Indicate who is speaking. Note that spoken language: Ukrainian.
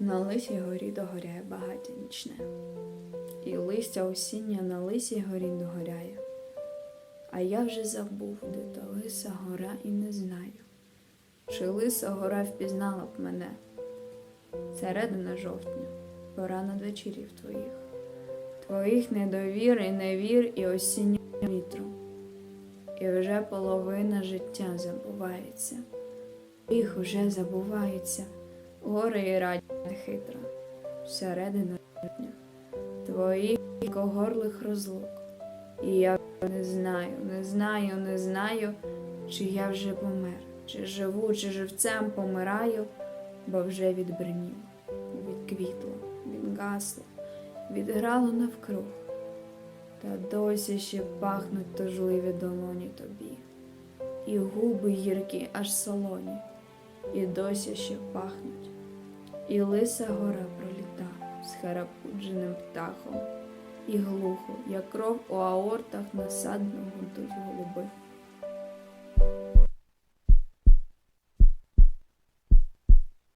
Speaker 1: На лисій горі догоряє багаття нічне, і листя осіння на лисій горі догоряє. А я вже забув, де та лиса гора і не знаю, чи лиса гора впізнала б мене. Середина жовтня, пора надвечірів твоїх, твоїх недовір і невір і осіннього вітру. І вже половина життя забувається, їх уже забувається, горе і радість нехитра, середина жовтня, твоїх когорлих розлук. І я не знаю, не знаю, не знаю, чи я вже помер, чи живу, чи живцем помираю, бо вже відбринів, відквітло, відгасло, відграло навкруг. Та досі ще пахнуть тужливі долоні тобі, і губи гіркі, аж солоні, і досі ще пахнуть, і лиса гора проліта з харапудженим птахом, і глухо, як кров у аортах насадно гудуть голуби.